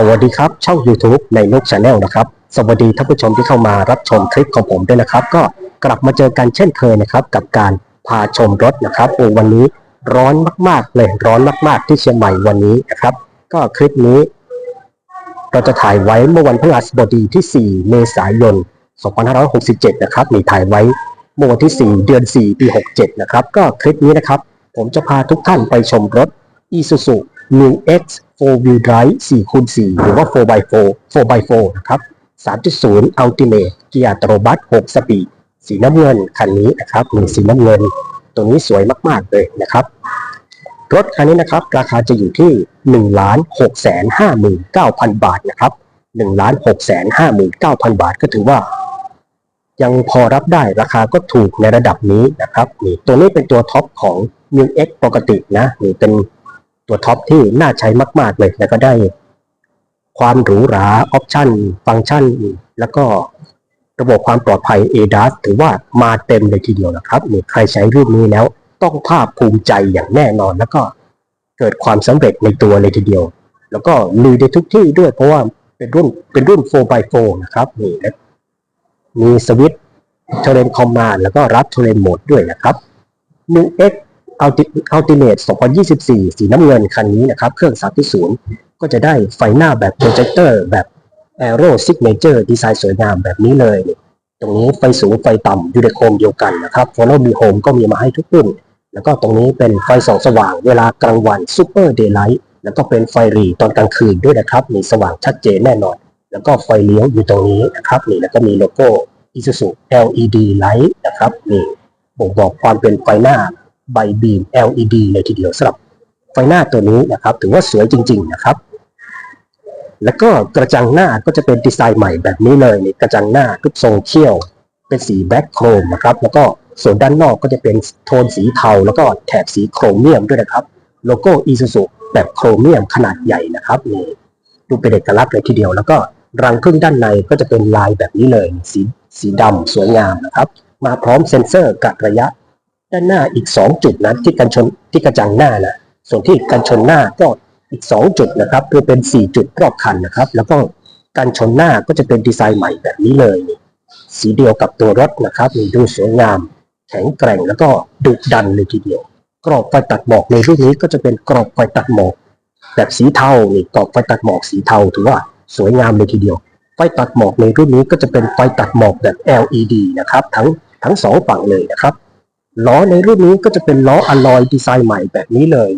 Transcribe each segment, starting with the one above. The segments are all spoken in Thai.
สวัสดีครับช่อง YouTube ในนกชาแนลนะครับ สวัสดีท่านผู้ชมที่เข้ามารับชมคลิปของผมด้วยนะครับ ก็กลับมาเจอกันเช่นเคยนะครับ กับการพาชมรถนะครับโอ้วันนี้ร้อนมากๆเลยร้อนมาก ๆ ที่เชียงใหม่วันนี้นะครับ ก็คลิปนี้ เราจะถ่ายไว้เมื่อวันพฤหัสบดีที่ 4 เมษายน 2567 นะครับมีถ่ายไว้เมื่อวันที่ 4 เดือน 4 ปี 67 นะครับ ก็คลิปนี้นะครับ ผมจะพาทุกท่านไปชมรถ Isuzu New X 4 Wheel Drive 4คูณ4หรือว่า 4x4 4x4 นะครับ 3.0 Ultimate เกียร์อัตโนมัติ6สปีดสีน้ำเงินคันนี้นะครับมีสีน้ำเงิน ตัวนี้สวยมาก ๆ เลยนะครับ รถคันนี้นะครับ ราคาจะอยู่ที่ 1 6 5 9 0 0 0 บาทนะครับ 1 6 5 9 0 0 0 บาทก็ถือว่า ยังพอรับได้ราคาก็ถูกในระดับนี้นะครับนี่ตัวนี้เป็นตัวท็อปของ New X ปกตินะนี่เป็น ตัวท็อปที่น่าใช้มาก ๆ เลยแล้วก็ได้ความหรูหราออปชันฟังก์ชัน แล้วก็ระบบความปลอดภัย ADAS ถือว่ามาเต็มเลยทีเดียวนะครับนี่ใครใช้รุ่นนี้แล้วต้องภาคภูมิใจอย่างแน่นอน แล้วก็เกิดความสำเร็จในตัวเลยทีเดียว แล้วก็ลุยได้ทุกที่ด้วยเพราะว่าเป็นรุ่นเป็นรุ่น 4x4 นะครับนี่และมีสวิตช์เทเลนคอมมานแล้วก็รับเทเลนโหมดด้วยนะครับ New X Ultimate 2024 สีน้ำเงินคันนี้นะครับ เครื่อง3.0ก็จะได้ไฟหน้าแบบโปรเจคเตอร์แบบ Aero Signature ดีไซน์สวยงามแบบนี้เลย ตรงนี้ไฟสูงไฟต่ำอยู่ในโคมเดียวกันนะครับ Follow Me Home ก็มีมาให้ทุกรุ่น แล้วก็ตรงนี้เป็นไฟสองสว่างเวลากลางวัน Super Daylight แล้วก็เป็นไฟรีตอนกลางคืนด้วยนะครับมีสว่างชัดเจนแน่นอน แล้วก็ไฟเลี้ยวอยู่ตรงนี้นะครับนี่แล้วก็มีโลโก้ Isuzu LED Light นะครับนี่บ่งบอกความเป็นไฟหน้า ใบบีม LED เลยทีเดียวสำหรับไฟหน้าตัวนี้นะครับ ถือว่าสวยจริง ๆ นะครับ แล้วก็กระจังหน้าก็จะเป็นดีไซน์ใหม่แบบนี้เลยนี่กระจังหน้าทุกทรงเขี้ยว เป็นสีแบล็คโครมนะครับ แล้วก็ส่วนด้านนอกก็จะเป็นโทนสีเทาแล้วก็แถบสีโครเมียมด้วยนะครับ โลโก้ Isuzu แบบโครเมียมขนาดใหญ่นะครับนี่ดูเป็นเอกลักษณ์เลยทีเดียว แล้วก็รังพึ่งด้านในก็จะเป็นลายแบบนี้เลย สีสีดำสวยงามนะครับ มาพร้อมเซ็นเซอร์กัดระยะ ด้านหน้าอีก 2 จุดนะที่กันชนที่กระจังหน้านะส่วนที่กันชนหน้าก็อีก 2 จุดนะครับคือเป็น 4 จุดรอบคันนะครับ แล้วก็กันชนหน้าก็จะเป็นดีไซน์ใหม่แบบนี้เลย สีเดียวกับตัวรถนะครับดูสวยงาม แข็งแกร่งแล้วก็ดุดันเลยทีเดียว กรอบไฟตัดหมอกในรุ่นนี้ก็จะเป็นกรอบไฟตัดหมอก แบบสีเทานี่กรอบไฟตัดหมอกสีเทาถือว่าสวยงามเลยทีเดียว ไฟตัดหมอกในรุ่นนี้ก็จะเป็นไฟตัดหมอกแบบ LED นะครับ ทั้งทั้งสองฝั่งเลยนะครับ ล้อในรุ่นนี้ก็จะเป็นล้ออลลอยดีไซน์ใหม่แบบนี้เลย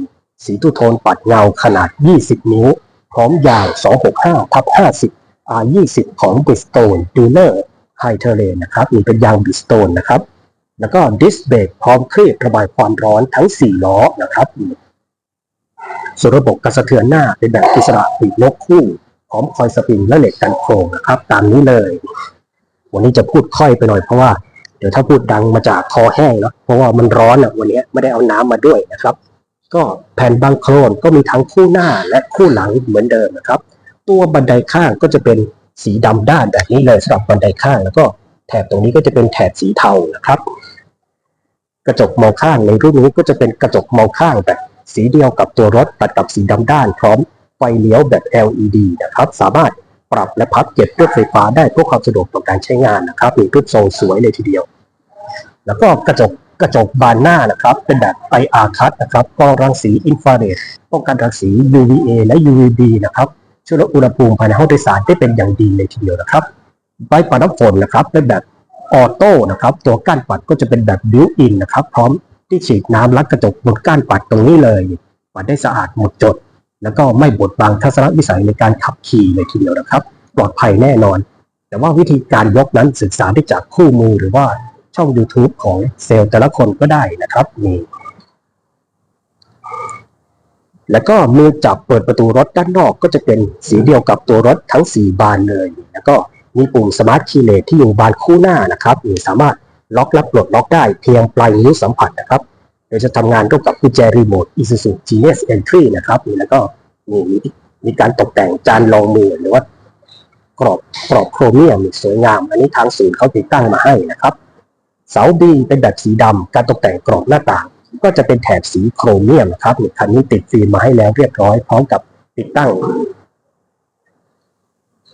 สีตูโทนปัดเงาขนาด 20 นิ้ว พร้อมยาง 265ทับ50 R20 ของ Bridgestone Tuner High Terrain นะครับนี่เป็นยาง Bridgestone นะครับ แล้วก็ดิสเบรกพร้อมคลีประบายความร้อนทั้ง 4 ล้อนะครับส่วนระบบกระสะเทือนหน้าเป็นแบบอิสระปีกนกคู่ พร้อมคอยสปริงและเหล็กกันโครงนะครับ ตามนี้เลย วันนี้จะพูดค่อยไปหน่อยเพราะว่า เดี๋ยวถ้าพูดดังมาจากคอแห้งเนาะเพราะว่ามันร้อนอะวันนี้ไม่ได้เอาน้ำมาด้วยนะครับ ก็แผ่นบังโครนก็มีทั้งคู่หน้าและคู่หลังเหมือนเดิมนะครับ ตัวบันไดข้างก็จะเป็นสีดำด้านแบบนี้เลยสำหรับบันไดข้างแล้วก็แถบตรงนี้ก็จะเป็นแถบสีเทานะครับ กระจกมองข้างในรุ่นนี้ก็จะเป็นกระจกมองข้างแบบสีเดียวกับตัวรถตัดกับสีดำด้าน พร้อมไฟเลี้ยวแบบ LED นะครับ สามารถ ปรับและพับเก็บด้วยไฟฟ้าได้เพื่อความสะดวกต่อการใช้งานนะครับ มีรูปทรงสวยเลยทีเดียว แล้วก็กระจกกระจกบานหน้านะครับ เป็นแบบ IR cut นะครับกรองรังสีอินฟราเรดป้องกันรังสี UVA และ UVB นะครับช่วยลดอุณหภูมิภายในห้องโดยสารได้เป็นอย่างดีเลยทีเดียวนะครับใบปัดน้ำฝนนะครับเป็นแบบออโต้นะครับ ตัวก้านปัดก็จะเป็นแบบบิวอินนะครับ พร้อมที่ฉีดน้ำล้างกระจกบนก้านปัดตรงนี้เลย ปัดได้สะอาดหมดจด แล้วก็ไม่บดบังทัศนวิสัยในการขับขี่เลยทีเดียวนะครับ ปลอดภัยแน่นอน แต่ว่าวิธีการยกนั้นศึกษาได้จากคู่มือหรือว่าช่อง YouTube ของเซลล์แต่ละคนก็ได้นะครับนี่แล้วก็มือจับเปิดประตูรถด้านนอกก็จะเป็นสีเดียวกับตัวรถทั้ง 4 บานเลย แล้วก็มีปุ่มสมาร์ทคีย์เลสที่อยู่บานคู่หน้านะครับนี่สามารถล็อกและปลดล็อกได้เพียงปลายนิ้วสัมผัสนะครับ โดยจะทำงานร่วมกับกุญแจรีโมท Isuzu Genius Entry นะครับนี่แล้วก็มีมีมีการตกแต่งจานรองมือหรือว่ากรอบกรอบโครเมียมสวยงาม อันนี้ทางศูนย์เขาติดตั้งมาให้นะครับ เสาบีเป็นแบบสีดำการตกแต่งกรอบหน้าต่าง ก็จะเป็นแถบสีโครเมียมนะครับคันนี้ติดฟิล์มมาให้แล้วเรียบร้อย พร้อมกับติดตั้ง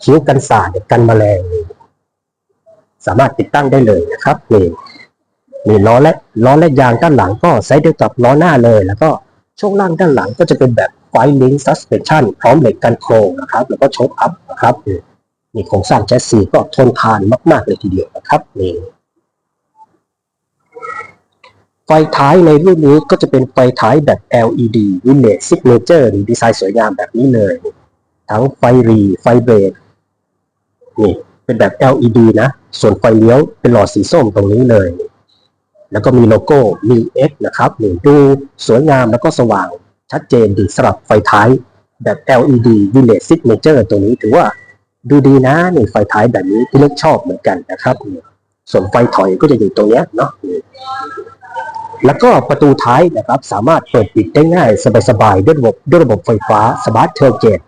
คิ้วกันสาดกันแมลง สามารถติดตั้งได้เลยนะครับนี่ มีล้อและล้อและยางด้านหลังก็ใช้เดียวกับล้อหน้าเลย แล้วก็ช่วงล่างด้านหลังก็จะเป็นแบบไฟลิงซัสเพนชั่นพร้อมเหล็กกันโครงนะครับ แล้วก็โชคอัพนะครับนี่โครงสร้างแชสซีก็ทนทานมาก ๆ เลยทีเดียวนะครับนี่ไฟท้ายในรุ่นนี้ก็จะเป็นไฟท้ายแบบ LED Village Signature หรือดีไซน์สวยงามแบบนี้เลย ทั้งไฟรีไฟเบรกนี่เป็นแบบ LED นะ ส่วนไฟเลี้ยวเป็นหลอดสีส้มตรงนี้เลย แล้วก็มีโลโก้ m X นะครับหนี่ดูสวยงามแล้วก็สว่างชัดเจนดีสำหรับไฟท้ายแบบ LED Village Signature ตัวนี้ถือว่าดูดีนะนี่ไฟท้ายแบบนี้ที่เล็กชอบเหมือนกันนะครับส่วนไฟถอยก็จะอยู่ตรงนี้เนาะแล้วก็ประตูท้ายนะครับสามารถเปิดปิดได้ง่ายสบายๆด้วยระบบด้วยระบบไฟฟ้า Smart Tailgate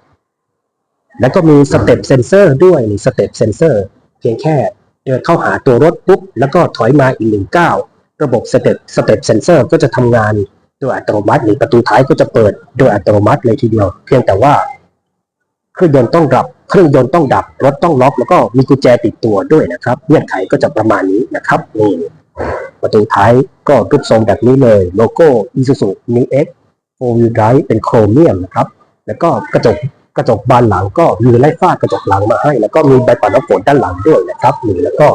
แล้วก็มีสเต็ปเซนเซอร์ด้วยนี่สเต็ปเซนเซอร์เพียงแค่เดินเข้าหาตัวรถปุ๊บแล้วก็ถอยมาอีกหนึ่งก้าว ระบบสเต็ปสเต็ปเซนเซอร์ก็จะทำงานโดยอัตโนมัติ หรือประตูท้ายก็จะเปิดโดยอัตโนมัติเลยทีเดียว เพียงแต่ว่าเครื่องยนต์ต้องดับ เครื่องยนต์ต้องดับ รถต้องล็อก แล้วก็มีกุญแจติดตัวด้วยนะครับ เงื่อนไขก็จะประมาณนี้นะครับนี่ประตูท้ายก็รูปทรงแบบนี้เลย โลโก้ Isuzu New X 4 Wheel Drive เป็นโครเมียมนะครับ แล้วก็กระจกกระจกบานหลังก็มีไล่ฟ้ากระจกหลังมาให้ แล้วก็มีใบปัดน้ำฝนด้านหลังด้วยนะครับนี่แล้วก็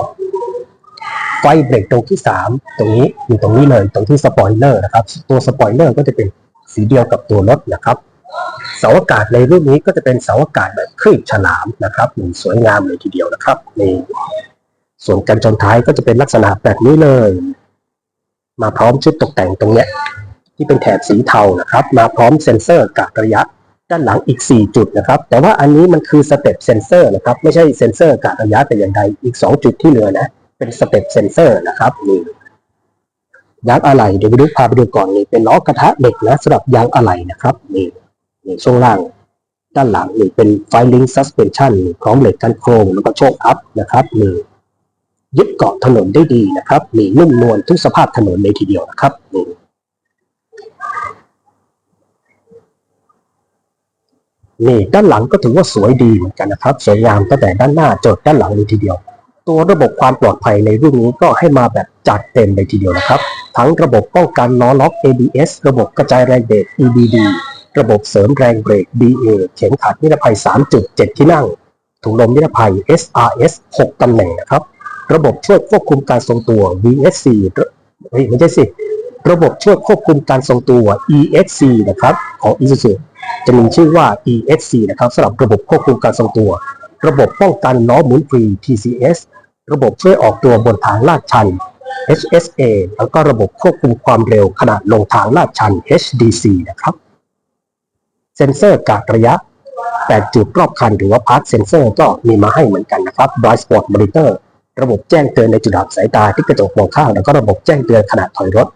ไฟเบรกตรงที่ 3 ตรงนี้อยู่ตรงนี้เลยตรงที่สปอยเลอร์นะครับ ตัวสปอยเลอร์ก็จะเป็นสีเดียวกับตัวรถนะครับเสาอากาศในรุ่นนี้ก็จะเป็นเสาอากาศแบบครีบฉลามนะครับนี่สวยงามเลยทีเดียวนะครับนี่ส่วนกันชนท้ายก็จะเป็นลักษณะแบบนี้เลย มาพร้อมชุดตกแต่งตรงเนี้ยที่เป็นแถบสีเทานะครับ มาพร้อมเซ็นเซอร์กะระยะด้านหลังอีก 4 จุดนะครับ แต่ว่าอันนี้มันคือสเต็ปเซนเซอร์นะครับ ไม่ใช่เซนเซอร์กะระยะแต่อย่างใดอีก 2 จุดที่เหลือนะ เป็นสเต็ปเซนเซอร์นะครับนี่ยางอะไหล่เดี๋ยวไปดูพาไปดูก่อนนี่เป็นล้อกระทะเหล็กนะสำหรับยางอะไหล่นะครับนี่นี่ช่วงล่างด้านหลังนี่เป็นไฟลิงซัสเพนชั่นพร้อมเหล็กกันโครงแล้วก็โชคอัพนะครับนี่ยึดเกาะถนนได้ดีนะครับมีนุ่มนวลทุกสภาพถนนเลยทีเดียวนะครับนี่นี่ด้านหลังก็ถือว่าสวยดีเหมือนกันนะครับสวยงามตั้งแต่ด้านหน้าจดด้านหลังเลยทีเดียว ตัวระบบความปลอดภัยในรุ่นนี้ก็ให้มาแบบจัดเต็มเลยทีเดียวนะครับ ทั้งระบบป้องกันล้อล็อก ABS ระบบกระจายแรงเบรก EBD ระบบเสริมแรงเบรก BA เข็มขัดนิรภัย 3.7 ที่นั่ง ถุงลมนิรภัย SRS 6 ตำแหน่งนะครับ ระบบช่วยควบคุมการทรงตัว VSC เฮ้ยไม่ใช่สิ ระบบช่วยควบคุมการทรงตัว ESC นะครับ ของ Isuzu จะมีชื่อว่า ESC นะครับสำหรับระบบควบคุมการทรงตัว ระบบป้องกันล้อหมุนฟรี TCS ระบบช่วยออกตัวบนทางลาดชัน HSA แล้วก็ระบบควบคุมความเร็วขณะลงทางลาดชัน HDC นะครับ เซ็นเซอร์กะระยะ 8 จุดรอบคันหรือว่า Park Sensor ก็มีมาให้เหมือนกันนะครับ Blind Spot Monitor ระบบแจ้งเตือนในจุดอับสายตาที่กระจกมองข้าง แล้วก็ระบบแจ้งเตือนขณะถอยรถ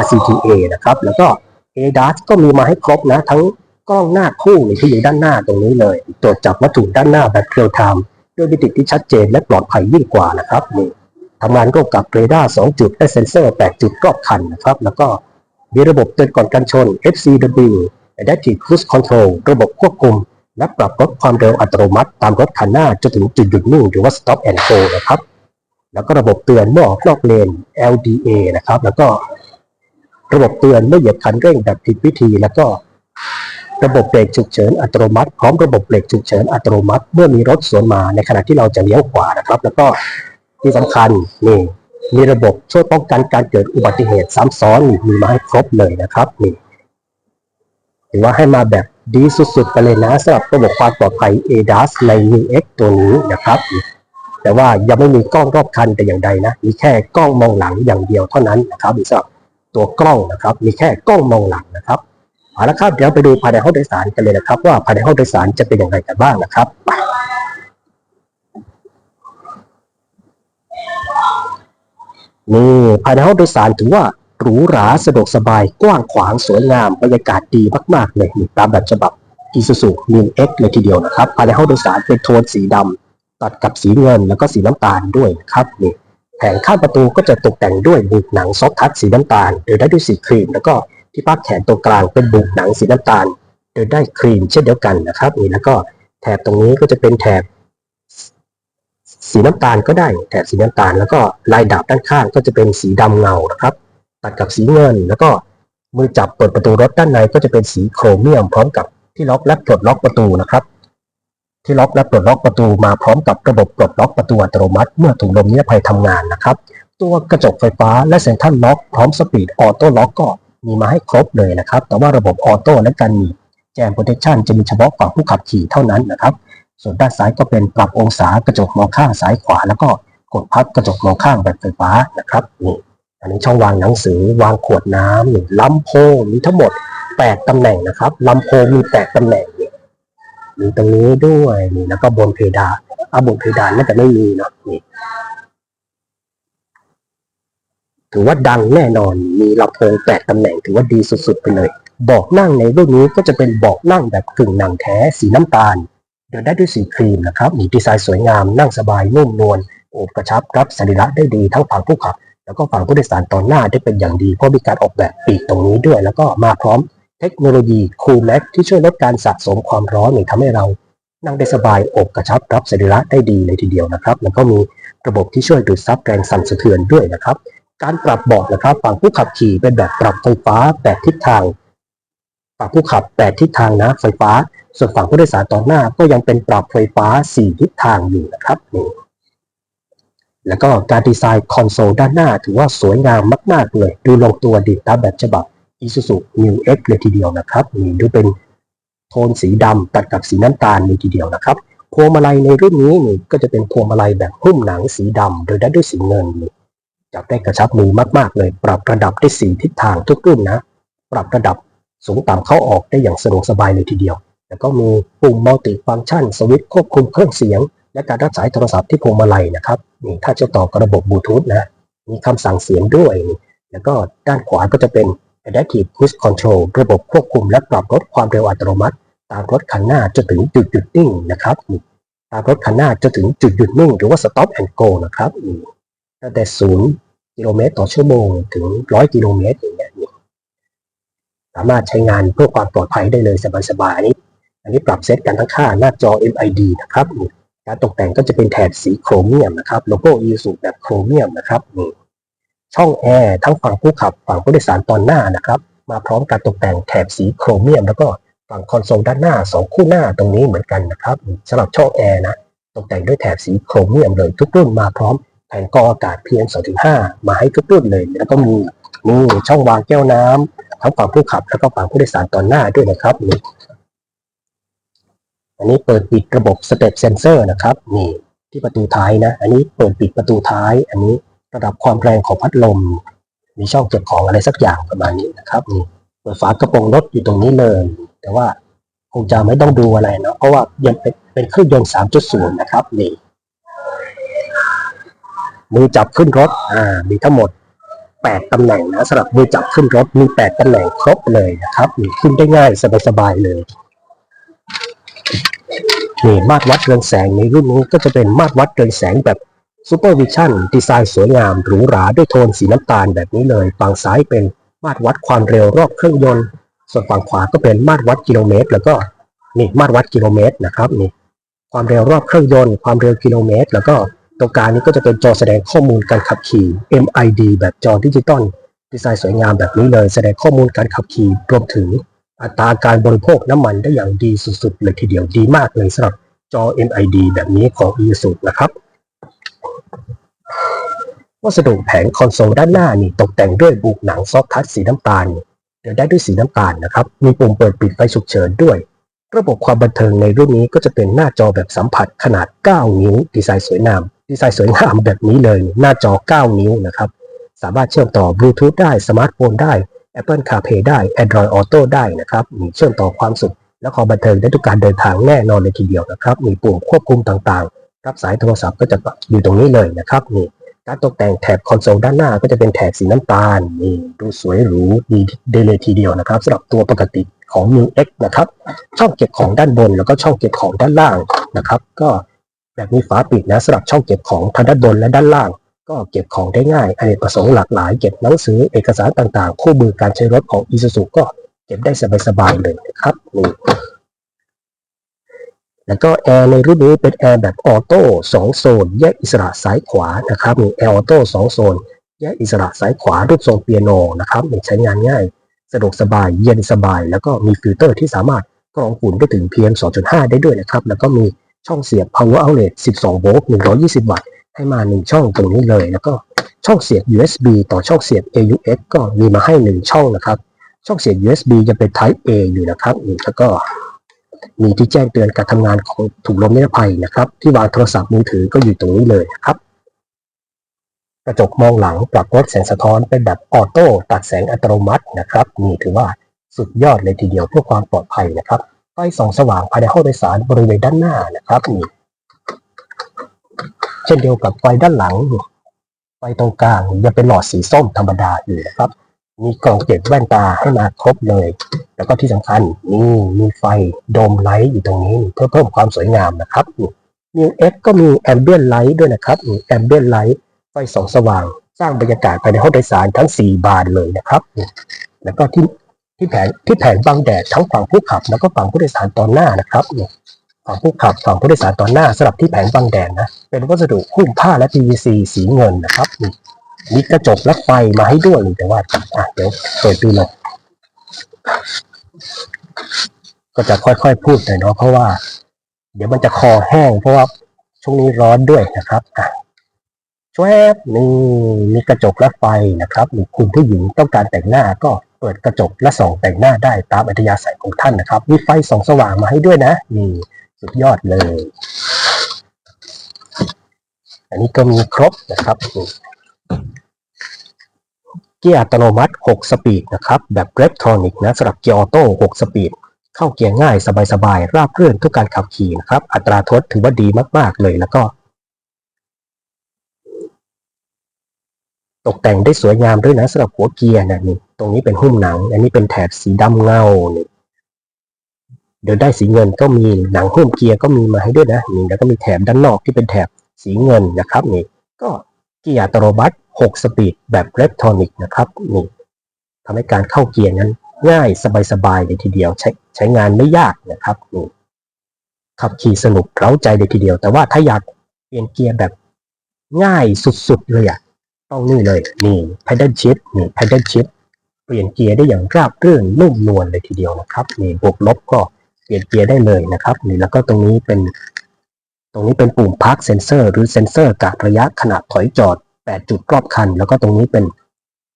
RCTA นะครับ แล้วก็ ADAS ก็มีมาให้ครบนะ ทั้งกล้องหน้าคู่ที่อยู่ด้านหน้าตรงนี้เลย ตรวจจับวัตถุด้านหน้าแบบเรียลไทม์ ด้วยมิติที่ชัดเจนและปลอดภัยยิ่งกว่านะครับนี่ทำงานร่วมกับเรดาร์2จุดและเซ็นเซอร์8จุดรอบคันนะครับ แล้วก็มีระบบเตือนก่อนการชน FCW Adaptive Cruise Control ระบบควบคุม และปรับลดความเร็วอัตโนมัติตามรถคันหน้าจนถึงจุดหยุดนิ่งหรือว่า Stop and Go นะครับ แล้วก็ระบบเตือนเมื่อออกนอกเลน LDA นะครับ แล้วก็ระบบเตือนเมื่อเหยียบคันเร่งแบบผิดวิธี แล้วก็ ระบบเบรกฉุกเฉินอัตโนมัติพร้อมระบบเบรกฉุกเฉินอัตโนมัติ เมื่อมีรถสวนมาในขณะที่เราจะเลี้ยวขวานะครับ แล้วก็ที่สำคัญนี่มีระบบช่วยป้องกันการเกิดอุบัติเหตุซ้ำซ้อนมีมาให้ครบเลยนะครับนี่ถือว่าให้มาแบบดีสุดๆไปเลยนะสำหรับระบบความปลอดภัย ADAS ใน New X ตัวนี้นะครับแต่ว่ายังไม่มีกล้องรอบคันแต่อย่างใดนะ มีแค่กล้องมองหลังอย่างเดียวเท่านั้นนะครับสำหรับตัวกล้องนะครับ มีแค่กล้องมองหลังนะครับ เอาละครับเดี๋ยวไปดูภายในห้องโดยสารกันเลยนะครับ ว่าภายในห้องโดยสารจะเป็นอย่างไรกันบ้างนะครับนี่ภายในห้องโดยสารถือว่าหรูหราสะดวกสบายกว้างขวางสวยงามบรรยากาศดีมากๆเลยตามแบบฉบับ Isuzu New X เลยทีเดียวนะครับภายในห้องโดยสารเป็นโทนสีดำตัดกับสีเงินแล้วก็สีน้ำตาลด้วยนะครับนี่แผงข้างประตูก็จะตกแต่งด้วยบุกหนังซอฟทัชสีน้ำตาลโดยได้ด้วยสีครีมแล้วก็ ที่พักแขนตรงกลางเป็นบุกหนังสีน้ำตาล โดยได้ครีมเช่นเดียวกันนะครับนี่แล้วก็แถบตรงนี้ก็จะเป็นแถบสีน้ำตาลก็ได้แถบสีน้ำตาล แล้วก็ลายดาบด้านข้างก็จะเป็นสีดำเงานะครับ ตัดกับสีเงิน แล้วก็มือจับเปิดประตูรถด้านในก็จะเป็นสีโครเมียม พร้อมกับที่ล็อกและปลดล็อกประตูนะครับ ที่ล็อกและปลดล็อกประตูมาพร้อมกับระบบปลดล็อกประตูอัตโนมัติ เมื่อถุงลมนิรภัยทำงานนะครับ ตัวกระจกไฟฟ้าและเซ็นทรัลล็อกพร้อมสปีดออโต้ล็อกก็ มีมาให้ครบเลยนะครับ แต่ว่าระบบออโต้และการมีแจมโปรเทคชันจะมีเฉพาะฝั่งผู้ขับขี่เท่านั้นนะครับ ส่วนด้านซ้ายก็เป็นปรับองศากระจกมองข้างซ้ายขวา แล้วก็กดพับกระจกมองข้างแบบไฟฟ้านะครับนี่อันนี้ช่องวางหนังสือวางขวดน้ำนี่ลำโพงมีทั้งหมด 8ตำแหน่งนะครับลำโพงมี8ตำแหน่งมีตรงนี้ด้วยนี่แล้วก็บนเพดานอะบนเพดานน่าจะไม่มีเนาะนี่ ถือว่าดังแน่นอนมีลำโพงแปดตำแหน่งถือว่าดีสุดๆไปเลยเบอกนั่งในรุ่นนี้ก็จะเป็นเบอกนั่งแบบกึ่งหนังแท้สีน้ำตาล เดินได้ด้วยสีครีมนะครับมีดีไซน์สวยงามนั่งสบายนุ่มนวลโอบกระชับรับสรีระได้ดีทั้งฝั่งผู้ขับ แล้วก็ฝั่งผู้โดยสารตอนหน้าได้เป็นอย่างดีเพราะมีการออกแบบปีกตรงนี้ด้วย แล้วก็มาพร้อมเทคโนโลยี Cool Max ที่ช่วยลดการสะสมความร้อนหรือทำให้เรา นั่งได้สบายอบกระชับรับสรีระได้ดีเลยทีเดียวนะครับ แล้วก็มีระบบที่ช่วยดูดซับแรงสั่นสะเทือนด้วยนะครับ การปรับเบาะนะครับ ฝั่งผู้ขับขี่เป็นแบบปรับไฟฟ้าแปดทิศทาง ฝั่งผู้ขับแปดทิศทางนะไฟฟ้า ส่วนฝั่งผู้โดยสารตอนหน้าก็ยังเป็นปรับไฟฟ้าสี่ทิศทางอยู่นะครับนี่แล้วก็การดีไซน์คอนโซลด้านหน้าถือว่าสวยงามมาก ๆ เลย ดูลงตัวดีตามแบบฉบับ Isuzu New X เลยทีเดียวนะครับนี่ดูเป็นโทนสีดำตัดกับสีน้ำตาลเลยทีเดียวนะครับพวงมาลัยในรุ่นนี้นี่ก็จะเป็นพวงมาลัยแบบหุ้มหนังสีดำโดยด้านด้วยสีเงินนี่ จับได้กระชับมือมากๆเลย ปรับระดับได้สี่ทิศทางทุกรุ่นนะ ปรับระดับสูงต่ำเข้าออกได้อย่างสะดวกสบายเลยทีเดียว แล้วก็มีปุ่มมัลติฟังก์ชันสวิตช์ควบคุมเครื่องเสียง และการรับสายโทรศัพท์ที่พวงมาลัยนะครับนี่ถ้าจะต่อกับระบบบลูทูธนะมีคำสั่งเสียงด้วย แล้วก็ด้านขวาก็จะเป็น Adaptive Cruise Control ระบบควบคุมและปรับลดความเร็วอัตโนมัติ ตามรถคันหน้าจนถึงจุดหยุดนิ่งนะครับตามรถคันหน้าจนถึงจุดหยุดนิ่งหรือว่า Stop and Go นะครับ ตั้งแต่ศูนย์กิโลเมตรต่อชั่วโมง ถึงร้อยกิโลเมตรอย่างเงี้ยสามารถใช้งานเพื่อความปลอดภัยได้เลยสบายๆอันนี้ อันนี้ปรับเซตกันทั้งค่าหน้าจอ MID นะครับการตกแต่งก็จะเป็นแถบสีโครเมียมนะครับโลโก้ Isuzu แบบโครเมียมนะครับช่องแอร์ทั้งฝั่งผู้ขับฝั่งผู้โดยสารตอนหน้านะครับ มาพร้อมการตกแต่งแถบสีโครเมียม แล้วก็ฝั่งคอนโซลด้านหน้าสองคู่หน้าตรงนี้เหมือนกันนะครับสำหรับช่องแอร์นะตกแต่งด้วยแถบสีโครเมียมเลยทุกรุ่นมาพร้อม แผงกรองอากาศ PM 2.5 มาให้ทุกรุ่นเลย แล้วก็มีมีช่องวางแก้วน้ำทั้งฝั่งผู้ขับ แล้วก็ฝั่งผู้โดยสารตอนหน้าด้วยนะครับนี่อันนี้เปิดปิดระบบสเต็ปเซนเซอร์นะครับนี่ที่ประตูท้ายนะ อันนี้เปิดปิดประตูท้าย อันนี้ระดับความแรงของพัดลม มีช่องเก็บของอะไรสักอย่างประมาณนี้นะครับนี่เปิดฝากระโปรงรถอยู่ตรงนี้เลย แต่ว่าคงจะไม่ต้องดูอะไรเนาะเพราะว่ายังเป็นเป็นเครื่องยนต์3.0 นะครับนี่ มือจับขึ้นรถอ่ามีทั้งหมด 8ตำแหน่งนะสำหรับมือจับขึ้นรถมี 8ตำแหน่งครบเลยนะครับขึ้นได้ง่ายสบายๆเลยนี่มาตรวัดเรืองแสงในรุ่นนี้ก็จะเป็นมาตรวัดเรืองแสงแบบซูเปอร์วิชั่นดีไซน์สวยงามหรูหราด้วยโทนสีน้ำตาลแบบนี้เลยฝั่งซ้ายเป็นมาตรวัดความเร็วรอบเครื่องยนต์ ส่วนฝั่งขวาก็เป็นมาตรวัดกิโลเมตร แล้วก็นี่มาตรวัดกิโลเมตรนะครับนี่ความเร็วรอบเครื่องยนต์ ความเร็วกิโลเมตร แล้วก็ ตรงกลางนี้ก็จะเป็นจอแสดงข้อมูลการขับขี่ MID แบบจอดิจิตอลดีไซน์สวยงามแบบนี้เลย แสดงข้อมูลการขับขี่รวมถึงอัตราการบริโภคน้ำมันได้อย่างดีสุดๆเลยทีเดียวดีมากเลยสำหรับจอ MID แบบนี้ของ Isuzu นะครับวัสดุแผงคอนโซลด้านหน้านี่ตกแต่งด้วยบุกหนังซอฟทัชสีน้ำตาลเดินได้ด้วยสีน้ำตาลนะครับ มีปุ่มเปิดปิดไฟฉุกเฉินด้วย ระบบความบันเทิงในรุ่นนี้ก็จะเป็นหน้าจอแบบสัมผัสขนาด 9 นิ้ว ดีไซน์สวยงาม ดีไซน์สวยงามแบบนี้เลย หน้าจอ 9 นิ้วนะครับ สามารถเชื่อมต่อบลูทูธได้สมาร์ทโฟนได้ Apple CarPlay ได้ Android Auto ได้นะครับมีเชื่อมต่อความสุข และความบันเทิงได้ทุกการเดินทางแน่นอนเลยทีเดียวนะครับ มีปุ่มควบคุมต่างๆ รับสายโทรศัพท์ก็จะอยู่ตรงนี้เลยนะครับนี่การตกแต่งแถบคอนโซลด้านหน้าก็จะเป็นแถบสีน้ำตาลนี่ดูสวยหรูดีได้เลยทีเดียวนะครับสำหรับตัวปกติของ New X นะครับ ช่องเก็บของด้านบนแล้วก็ช่องเก็บของด้านล่างนะครับ ก็ แบบมีฝาปิดนะสำหรับช่องเก็บของทางด้านบนและด้านล่าง ก็เก็บของได้ง่ายอเนกประสงค์หลากหลาย เก็บหนังสือเอกสารต่างๆ คู่มือการใช้รถของ Isuzu ก็เก็บได้สบายๆเลยนะครับนี่แล้วก็แอร์ในรุ่นนี้เป็นแอร์แบบออโต้สองโซน แยกอิสระซ้ายขวานะครับมีแอร์ออโต้สองโซน แยกอิสระซ้ายขวารูปทรงเปียโนนะครับใช้งานง่าย สะดวกสบายเย็นสบาย แล้วก็มีฟิลเตอร์ที่สามารถกรองฝุ่นได้ถึง PM 2.5 ได้ด้วยนะครับ แล้วก็มี ช่องเสียบ power outlet 12 โวลต์ 120 วัตต์ ให้มา 1 ช่องตรงนี้เลย แล้วก็ช่องเสียบ USB ต่อช่องเสียบ AUX ก็มีมาให้ 1 ช่องนะครับ ช่องเสียบ USB จะเป็น Type A อยู่นะครับแล้วก็มีที่แจ้งเตือนการทำงานของถุงลมนิรภัยนะครับ ที่วางโทรศัพท์มือถือก็อยู่ตรงนี้เลยนะครับ กระจกมองหลังปรับลดแสงสะท้อนเป็นแบบออโต้ตัดแสงอัตโนมัตินะครับนี่ถือว่าสุดยอดเลยทีเดียวเพื่อความปลอดภัยนะครับ ไฟส่องสว่างภายในห้องโดยสารบริเวณด้านหน้านะครับนี่เช่นเดียวกับไฟด้านหลัง ไฟตรงกลางยังเป็นหลอดสีส้มธรรมดาอยู่นะครับ มีกล่องเก็บแว่นตาให้มาครบเลย แล้วก็ที่สำคัญนี่มีไฟโดมไลท์อยู่ตรงนี้เพื่อเพิ่มความสวยงามนะครับนี่มีเอ็กก็มีแอมเบียนไลท์ด้วยนะครับแอมเบียนไลท์ไฟส่องสว่าง สร้างบรรยากาศภายในห้องโดยสารทั้ง 4 บานเลยนะครับ แล้วก็ที่ ที่แผงที่แผงบังแดดทั้งฝั่งผู้ขับ แล้วก็ฝั่งผู้โดยสารตอนหน้านะครับฝั่งผู้ขับฝั่งผู้โดยสารตอนหน้าสำหรับที่แผงบังแดดนะเป็นวัสดุหุ้มผ้าและ PVC สีเงินนะครับมีกระจกและไฟมาให้ด้วยแต่ว่าอะเดี๋ยวเปิดดูเลยก็จะค่อยๆพูดหน่อยเนาะเพราะว่า เดี๋ยวมันจะคอแห้ง เพราะว่าช่วงนี้ร้อนด้วยนะครับอะแวบนี่มีกระจกและไฟนะครับคุณผู้หญิงต้องการแต่งหน้าก็ เปิดกระจกและส่องแต่งหน้าได้ตามอัธยาศัยของท่านนะครับ มีไฟส่องสว่างมาให้ด้วยนะนี่สุดยอดเลย อันนี้ก็มีครบนะครับเกียร์อัตโนมัติ 6 สปีดนะครับ แบบเร t ทรอนิกนะสำหรับเกียร์ออโต้ 6 สปีด เข้าเกียร์ง่ายสบายๆ ราบรื่นทุกการขับขี่นะครับ อัตราทดถือว่าดีมากๆเลยแล้วก็ ตกแต่งได้สวยงามด้วยนะสำหรับหัวเกียร์นะนี่ ตรงนี้เป็นหุ้มหนัง อันนี้เป็นแถบสีดำเงานี่เดี๋ยวได้สีเงินก็มีหนังหุ้มเกียร์ก็มีมาให้ด้วยนะนี่แล้วก็มีแถบด้านนอกที่เป็นแถบสีเงินนะครับนี่ก็เกียร์อัตโนมัติ6สปีดแบบเร t ทอนิกนะครับนี่ทำให้การเข้าเกียร์นั้นง่ายสบายๆเลยทีเดียวใช้ใช้งานไม่ยากนะครับนี่ขับขี่สนุกเร้าใจเลยทีเดียว แต่ว่าถ้าอยากเปลี่ยนเกียร์แบบง่ายสุดๆเลยอะต้องนี่เลยนี่ pedal shift นี่ pedal shift เปลี่ยนเกียร์ได้อย่างราบรื่นนุ่มนวลเลยทีเดียวนะครับนี่บวกลบก็เปลี่ยนเกียร์ได้เลยนะครับนี่แล้วก็ตรงนี้เป็นตรงนี้เป็นปุ่ม park sensor หรือเซนเซอร์กะระยะขณะถอยจอด 8 จุดรอบคัน แล้วก็ตรงนี้เป็น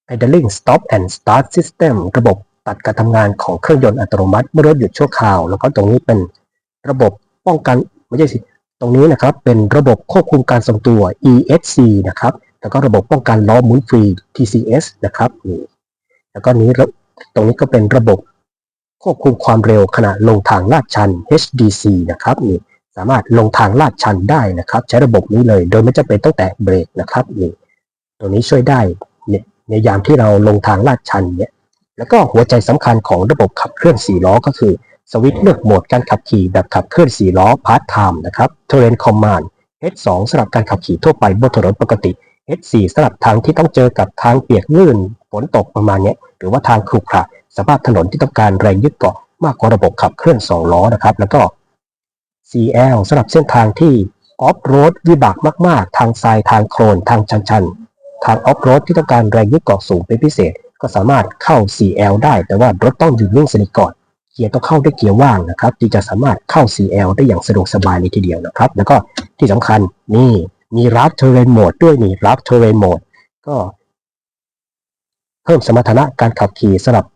pedaling stop and start system ระบบตัดการทำงานของเครื่องยนต์อัตโนมัติเมื่อรถหยุดชั่วคราว แล้วก็ตรงนี้เป็นระบบป้องกันไม่ใช่สิตรงนี้นะครับเป็นระบบควบคุมการทรงตัว ESC นะครับแล้วก็ระบบป้องกันล้อหมุนฟรี TCS นะครับนี่ แล้วก็นี้ตรงนี้ก็เป็นระบบควบคุมความเร็วขณะลงทางลาดชัน HDC นะครับนี่สามารถลงทางลาดชันได้นะครับ ใช้ระบบนี้เลย โดยไม่จำเป็นต้องแตะเบรกนะครับนี่ตรงนี้ช่วยได้เนี่ยในยามที่เราลงทางลาดชันเนี่ยแล้วก็หัวใจสำคัญของระบบขับเคลื่อน4ล้อก็คือสวิตช์เลือกโหมดการขับขี่แบบขับเคลื่อน4ล้อ Part Time นะครับ Terrain Command H2 สำหรับการขับขี่ทั่วไปบนถนนปกติ H4 สำหรับทางที่ต้องเจอกับทางเปียกลื่น ฝนตกประมาณนี้หรือว่าทางขรุขระสภาพถนนที่ต้องการแรงยึดเกาะมากกว่าระบบขับเคลื่อน 2 ล้อนะครับ แล้วก็ CL สำหรับเส้นทางที่ออฟโรดวิบากมาก ๆ ทางทรายทางโคลนทางชันๆทางออฟโรดที่ต้องการแรงยึดเกาะสูงเป็นพิเศษ ก็สามารถเข้า CL ได้ แต่ว่ารถต้องหยุดนิ่งสนิทก่อนเกียร์ต้องเข้าด้วยเกียร์ว่างนะครับที่จะสามารถเข้า CL ได้อย่างสะดวกสบายเลยทีเดียวนะครับ แล้วก็ที่สำคัญนี่มีรับ Terrain Mode ด้วยนี่รับ Terrain Mode ก็ เพิ่มสมรรถนะการขับขี่สำหรับ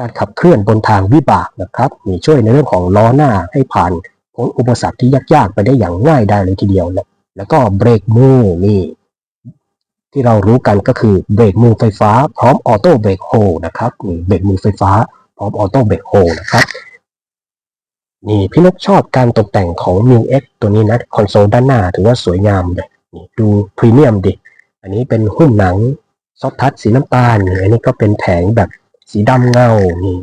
การขับเคลื่อนบนทางวิบากนะครับนี่ช่วยในเรื่องของล้อหน้าให้ผ่านพ้นอุปสรรคที่ยากๆ ไปได้อย่างง่ายได้เลยทีเดียวนะแล้วก็เบรกมือนี่ที่เรารู้กันก็คือเบรกมือไฟฟ้า พร้อมออโต้เบรกโฮนะครับนี่เบรกมือไฟฟ้า พร้อมออโต้เบรกโฮนะครับนี่พี่นกชอบการตกแต่งของ m i X ตัวนี้นะคอนโซลด้านหน้าถือว่าสวยงามเลยนี่ดูพรีเมียมดิอันนี้เป็นหุ้มหนัง ซอฟทัชสีน้ำตาลนี่อันนี้ก็เป็นแผงแบบสีดำเงานี่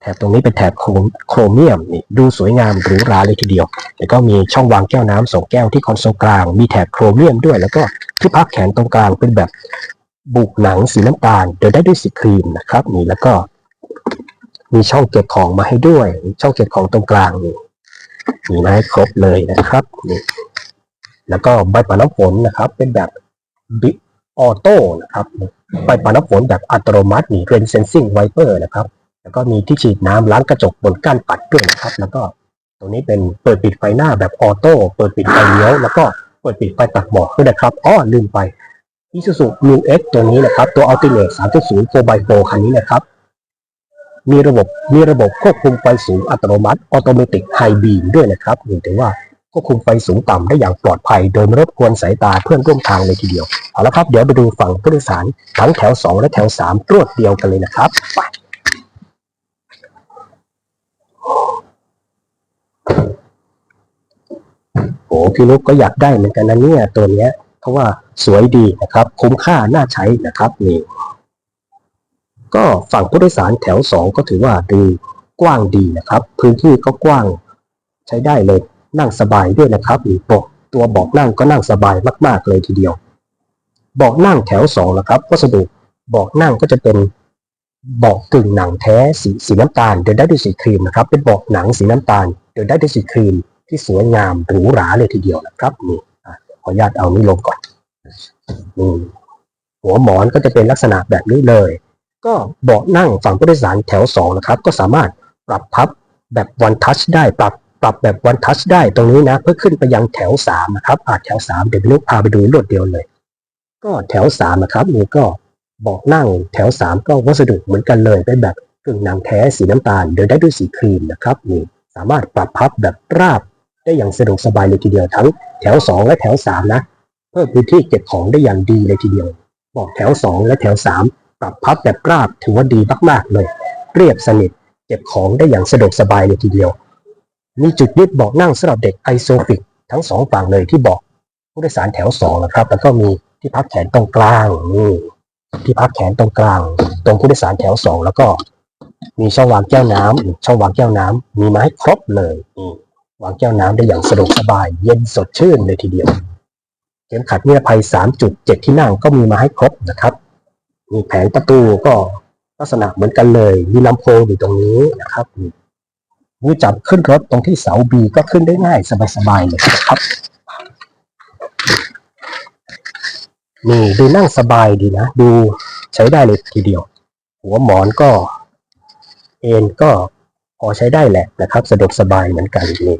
แถบตรงนี้เป็นแถบโครโครเมียมนี่ดูสวยงามหรูหราเลยทีเดียว แล้วก็มีช่องวางแก้วน้ำสองแก้วที่คอนโซลกลาง มีแถบโครเมียมด้วย แล้วก็ที่พักแขนตรงกลางเป็นแบบบุกหนังสีน้ำตาลเดินได้ด้วยสีครีมนะครับนี่แล้วก็มีช่องเก็บของมาให้ด้วย ช่องเก็บของตรงกลางนี่มีมาให้ครบเลยนะครับนี่แล้วก็ใบปัดน้ำฝนนะครับ เป็นแบบบิ ออโต้นะครับใบปัดน้ำฝนแบบอัตโนมัติมีเรนเซนซิ่งไวเปอร์นะครับ แล้วก็มีที่ฉีดน้ำล้างกระจกบนก้านปัดด้วยนะครับ แล้วก็ตรงนี้เป็นเปิดปิดไฟหน้าแบบออโต้เปิดปิดไฟเลี้ยวแล้วก็เปิดปิดไฟตัดหมอกด้วยนะครับอ้อลืมไป Isuzu New X ตัวนี้นะครับ ตัว Ultimate 3.0 4x4 คันนี้นะครับ มีระบบมีระบบควบคุมไฟสูงอัตโนมัติออโตเมติกไฮบีมด้วยนะครับถือว่า ควบคุมไฟสูงต่ำได้อย่างปลอดภัย โดยไม่รบกวนสายตาเพื่อนร่วมทางเลยทีเดียว เอาละครับ เดี๋ยวไปดูฝั่งผู้โดยสารทั้งแถว 2 และแถว 3 ตรวจเดียวกันเลยนะครับไปโอ้พี่ลูกก็อยากได้เหมือนกันนะเนี่ยตัวเนี้ยเพราะว่าสวยดีนะครับ คุ้มค่าน่าใช้นะครับนี่ก็ฝั่งผู้โดยสารแถว 2 ก็ถือว่าดูกว้างดีนะครับ พื้นที่ก็กว้างใช้ได้เลย นั่งสบายด้วยนะครับมีเบาะตัวเบาะนั่งก็นั่งสบายมากๆเลยทีเดียวเบาะนั่งแถว2นะครับวัสดุเบาะนั่งก็จะเป็นเบาะกึ่งหนังแท้สีสีน้ำตาลเดินได้ด้วยสีครีมนะครับ เป็นเบาะหนังสีน้ำตาลเดินได้ด้วยสีครีมที่สวยงามหรูหราเลยทีเดียวนะครับนี่ขออนุญาตเอานี้ลงก่อนนี่หัวหมอนก็จะเป็นลักษณะแบบนี้เลย ก็เบาะนั่งฝั่งผู้โดยสารแถว2นะครับ ก็สามารถปรับพับแบบ one touch ได้ปรับ ปรับแบบ one touch ได้ตรงนี้นะ เพื่อขึ้นไปยังแถว3นะครับอาจแถว3เดี๋ยวพี่ลูกพาไปดูรวดเดียวเลย ก็แถว3นะครับนี่ก็บาะนั่งแถว3ก็วัสดุเหมือนกันเลยเป็นแบบกึ่งหนังแท้สีน้ำตาลเดินได้ด้วยสีครีมนะครับนี่สามารถปรับพับแบบราบได้อย่างสะดวกสบายเลยทีเดียวทั้งแถว2และแถว3นะเพิ่มพื้นที่เก็บของได้อย่างดีเลยทีเดียว บอกแถว2และแถว3ปรับพับแบบราบถือว่าดีมากๆเลย เรียบสนิทเก็บของได้อย่างสะดวกสบายเลยทีเดียว มีจุดยึดเบาะนั่งสำหรับเด็กไอโซฟิกทั้งสองฝั่งเลยที่เบาะผู้โดยสารแถวสองนะครับ แล้วก็มีที่พักแขนตรงกลางนี่ที่พักแขนตรงกลาง ตรงผู้โดยสารแถวสองแล้วก็ มีช่องวางแก้วน้ำช่องวางแก้วน้ำมีมาให้ครบเลยวางแก้วน้ำได้อย่างสะดวกสบาย เย็นสดชื่นเลยทีเดียวเข็มขัดนิรภัย 3.7 ที่นั่งก็มีมาให้ครบนะครับ มีแผงประตูก็ลักษณะเหมือนกันเลย มีลำโพงอยู่ตรงนี้นะครับ มือจับขึ้นรถตรงที่เสาบีก็ขึ้นได้ง่ายสบายๆเลยนะครับนี่ดูนั่งสบายดีนะ ดูใช้ได้เลยทีเดียว หัวหมอนก็ เอนก็พอใช้ได้แหละนะครับ สะดวกสบายเหมือนกันนี่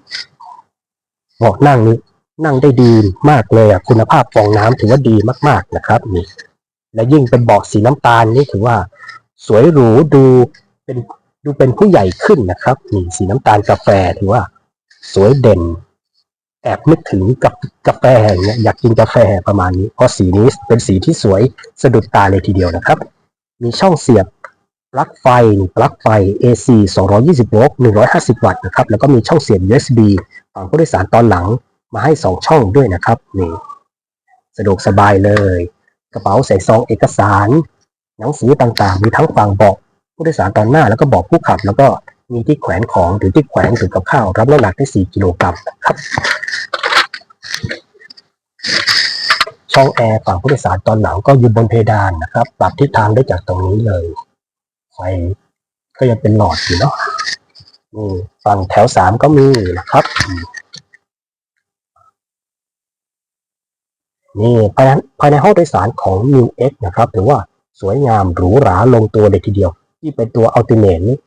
เบาะนั่งนี้นั่งได้ดีมากเลยอะคุณภาพฟองน้ำถือว่าดีมากๆนะครับนี่และยิ่งเป็นเบาะสีน้ำตาลนี่ถือว่า สวยหรูดูเป็น ดูเป็นผู้ใหญ่ขึ้นนะครับนี่สีน้ำตาลกาแฟถือว่า สวยเด่น แอบนึกถึงกับกาแฟอย่างเงี้ยอยากกินกาแฟประมาณนี้ เพราะสีนี้เป็นสีที่สวยสะดุดตาเลยทีเดียวนะครับ มีช่องเสียบปลั๊กไฟปลั๊กไฟ AC 220โวลต์150 วัตต์นะครับ แล้วก็มีช่องเสียบ USB ฝั่งผู้โดยสารตอนหลังมาให้ 2 ช่องด้วยนะครับนี่สะดวกสบายเลย กระเป๋าใส่ซองเอกสาร หนังสือต่างๆ มีทั้งฝั่งเบาะ ผู้โดยสารตอนหน้าแล้วก็บาะผู้ขับ แล้วก็มีที่แขวนของหรือที่แขวนถือกับข้าวรับน้ำหนักได้ 4 กิโลกรัมครับ ช่องแอร์ฝั่งผู้โดยสารตอนหลังก็อยู่บนเพดานนะครับ ปรับทิศทางได้จากตรงนี้เลยไฟก็ยังเป็นหลอดอยู่เนาะนี่ฝั่งแถวสามก็มีนะครับนี่ภายในภายในห้องโดยสารของ New X นะครับถือว่าสวยงามหรูหราลงตัวเลยทีเดียว ที่เป็นตัว Ultimate นี่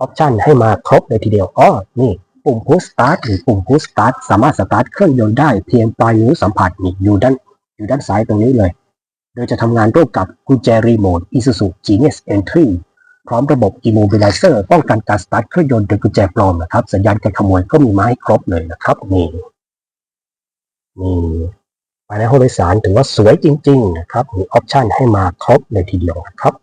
ออปชันให้มาครบเลยทีเดียวอ๋อนี่ปุ่ม Push Start หรือปุ่ม Push Start สามารถสตาร์ทเครื่องยนต์ได้เพียงปลายนิ้วสัมผัสนี่อยู่ด้านอยู่ด้านซ้ายตรงนี้เลย โดยจะทำงานร่วมกับกุญแจรีโมท Isuzu Genius Entry พร้อมระบบ Immobilizer ป้องกันการสตาร์ทเครื่องยนต์โดยกุญแจปลอมนะครับ สัญญาณการขโมยก็มีมาให้ครบเลยนะครับนี่นี่ภายในห้องโดยสารถือว่าสวยจริง ๆ นะครับมีออปชันให้มาครบเลยทีเดียวนะครับ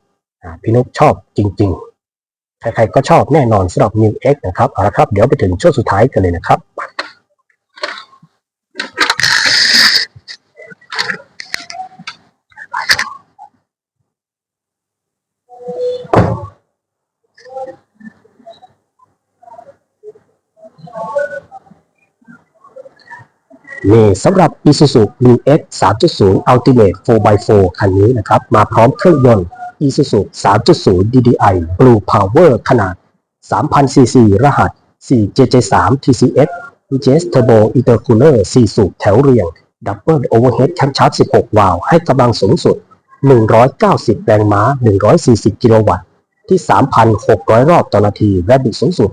พี่นกชอบจริง ๆ ใครๆก็ชอบแน่นอนสำหรับ New X นะครับเอาละครับ เดี๋ยวไปถึงช่วงสุดท้ายกันเลยนะครับนี่สำหรับ Isuzu New X 3.0 Ultimate 4x4 คันนี้นะครับ มาพร้อมเครื่องยนต์ Isuzu 3.0 DDI Blue Power ขนาด 3,000 cc รหัส 4JJ3 TCX VGS Turbo Intercooler 4 สูบแถวเรียง Double Overhead Camshaft 16 วาล์วให้กำลังสูงสุด 190 แรงม้า 140 กิโลวัตต์ที่ 3,600 รอบต่อนาที และบิดสูงสุด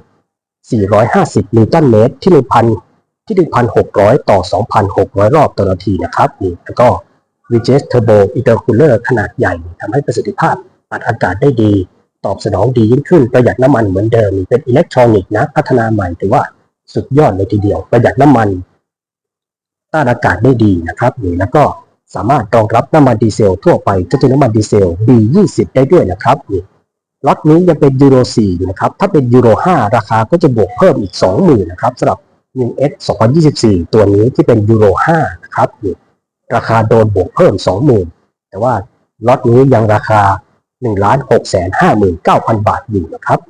450 นิวตันเมตรที่ 1,000 ที่ 1,600 ต่อ 2,600 รอบต่อนาทีนะครับนี่แล้วก็ VGS Turbo Intercooler ขนาดใหญ่ทำให้ประสิทธิภาพอัดอากาศได้ดี ตอบสนองดียิ่งขึ้นประหยัดน้ำมันเหมือนเดิม เป็นอิเล็กทรอนิกส์นะพัฒนาใหม่ถือว่าสุดยอดเลยทีเดียว ประหยัดน้ำมัน ต้านอากาศได้ดีนะครับนี่แล้วก็สามารถรองรับน้ำมันดีเซลทั่วไปก็จะน้ำมันดีเซล B20 ได้ด้วยนะครับนี่ล็อตนี้ยังเป็นยูโร4นะครับ ถ้าเป็นยูโร5 ราคาก็จะบวกเพิ่มอีก 20,000นะครับสำหรับ New X 2024 ตัวนี้ที่เป็นยูโร5นะครับนี่ ราคาโดนบวกเพิ่ม 20,000 แต่ว่าล็อตนี้ยังราคา 1 6 5 9 0 0 0 บาทอยู่นะครับ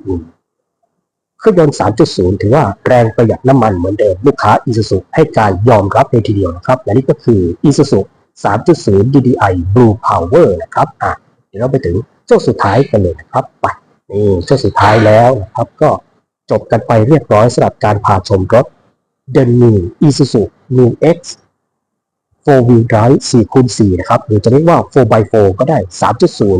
เครื่องยนต์ 3.0 ถือว่าแรงประหยัดน้ำมันเหมือนเดิมลูกค้า Isuzu ให้การยอมรับในทีเดียวนะครับ และนี่ก็คือ Isuzu 3.0 DDI Blue Power นะครับอะเดี๋ยวเราไปถึงช่วงสุดท้ายกันเลยนะครับไปนี่ช่วงสุดท้ายแล้วนะครับ ก็จบกันไปเรียบร้อยสำหรับการพาชมรถ The New Isuzu New X 4 Wheel Drive 4คูณ4นะครับ หรือจะเรียกว่า 4x4 ก็ได้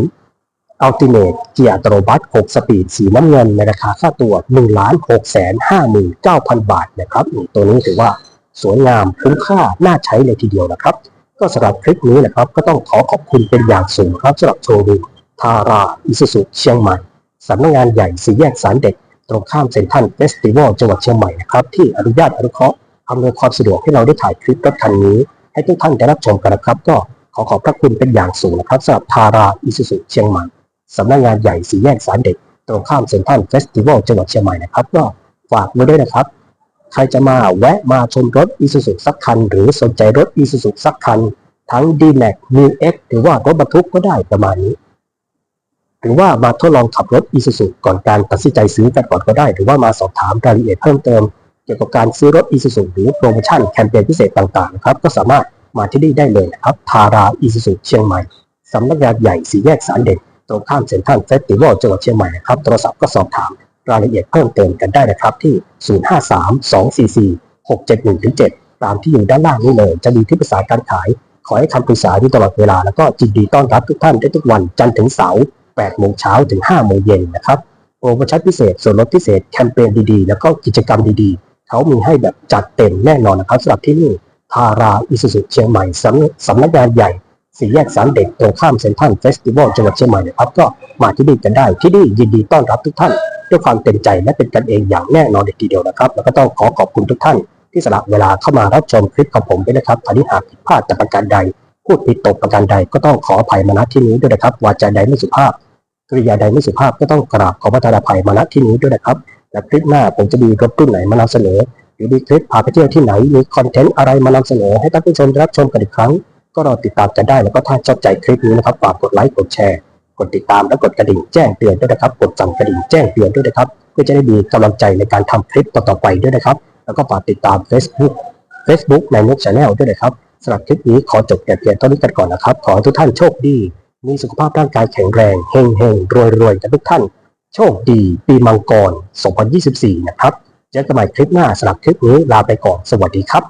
3.0 Ultimate เกียร์อัตโนมัติ6สปีด สีน้ำเงินในราคาค่าตัว 1 6 5 9 0 0 0 บาทนะครับ ตัวนี้ถือว่าสวยงามคุ้มค่า น่าใช้เลยทีเดียวนะครับ ก็สำหรับคลิปนี้นะครับ ก็ต้องขอขอบคุณเป็นอย่างสูงครับสำหรับโชว์รูมทาราอิสุสุเชียงใหม่สำนักงานใหญ่สี่แยกสารเด็ก ตรงข้ามเซ็นทรัลเฟสติวัลจังหวัดเชียงใหม่นะครับที่อนุญาตอนุเคราะห์อำนวยความสะดวกให้เราได้ถ่ายคลิปรถคันนี้ ให้ทุกท่านได้รับชมกันนะครับ ก็ขอขอบพระคุณเป็นอย่างสูงนะครับสำหรับทาราอิสุสุเชียงใหม่สำนักงานใหญ่สีแยกสารเด็ก ตรงข้ามเซ็นทรัลเฟสติวัลจังหวัดเชียงใหม่นะครับ ก็ฝากไว้ด้วยนะครับ ใครจะมาแวะมาชมรถ i s u z u สักคัน หรือสนใจรถ i s u z u สักคัน ทั้ง D-Max New X หรือว่ารถบรรทุกก็ได้ประมาณนี้ หรือว่ามาทดลองขับรถ i s u z u ก่อนการตัดสินใจซื้อกันก่อนก็ได้ หรือว่ามาสอบถามรายละเอียดเพิ่มเติม เกี่ยวกับการซื้อรถ i s u z u หรือโปรโมชั่นแคมเปญพิเศษต่างๆนะครับก็สามารถมาที่นี่ได้เลยนะครับทาราอิสุสุเชียงใหม่สำนักงานใหญ่สีแยกสารเด็กตรงข้ามเซ็นทรัลเฟสติวัลจังหวัดเชียงใหม่นะครับโทรศัพท์ก็สอบถามรายละเอียดเพิ่มเติมกันได้นะครับที่ 053-244-671-7 ตามที่อยู่ด้านล่างนี้เลย จะมีที่ปรึกษาการขาย ขอให้คำปรึกษาอยู่ตลอดเวลา แล้วก็ยินดีต้อนรับทุกท่านได้ทุกวันจันทร์ถึงเสาร์8โมงเช้าถึง5โมงเย็นนะครับโปรโมชั่นพิเศษส่วนลดพิเศษแคมเปญดีๆ แล้วก็กิจกรรมดีๆ เขามีให้แบบจัดเต็มแน่นอนนะครับสำหรับที่นี่ทาราอิสุสุเชียงใหม่สำสำนักงานใหญ่สี่แยกสารเด็กตรงข้ามเซ็นทรัลเฟสติวัลจังหวัดเชียงใหม่นะครับก็มาที่นี่กันได้ที่นี่ยินดีต้อนรับทุกท่าน ด้วยความเต็มใจและเป็นกันเองอย่างแน่นอนเลยทีเดียวนะครับ แล้วก็ต้องขอขอบคุณทุกท่าน ที่สละเวลาเข้ามารับชมคลิปของผมด้วยนะครับถ้าที่หากผิดพลาดจากประการใด พูดผิดตกประการใดก็ต้องขออภัยมาณที่นี้ด้วยนะครับวาจาใดไม่สุภาพกริยาใดไม่สุภาพก็ต้องกราบขอประทานอภัยมาณที่นี้ด้วยนะครับ และคลิปหน้าผมจะมีรถรุ่นไหนมานำเสนอ หรือมีคลิปพาไปเที่ยวที่ไหน มีคอนเทนต์อะไรมานำเสนอให้ท่านผู้ชมรับชมกันอีกครั้ง ก็รอติดตามกันได้แล้วก็ถ้าชอบใจคลิปนี้นะครับฝากกดไลค์กดแชร์กดติดตามและกดกระดิ่งแจ้งเตือนด้วยนะครับ กดสั่นกระดิ่งแจ้งเตือนด้วยนะครับ เพื่อจะได้มีกำลังใจในการทำคลิปต่อๆไปด้วยนะครับ แล้วก็ฝากติดตาม Facebook Facebook ในนุกชาแนลด้วยนะครับสำหรับคลิปนี้ขอจบแต่เพียงเท่านี้กันก่อนนะครับ ขอให้ทุกท่านโชคดี มีสุขภาพร่างกายแข็งแรง เฮงเฮงรวยรวยกันทุกท่าน โชคดี ปีมังกร 2024 นะครับ เจอกันใหม่คลิปหน้าสำหรับคลิปนี้ลาไปก่อน สวัสดีครับ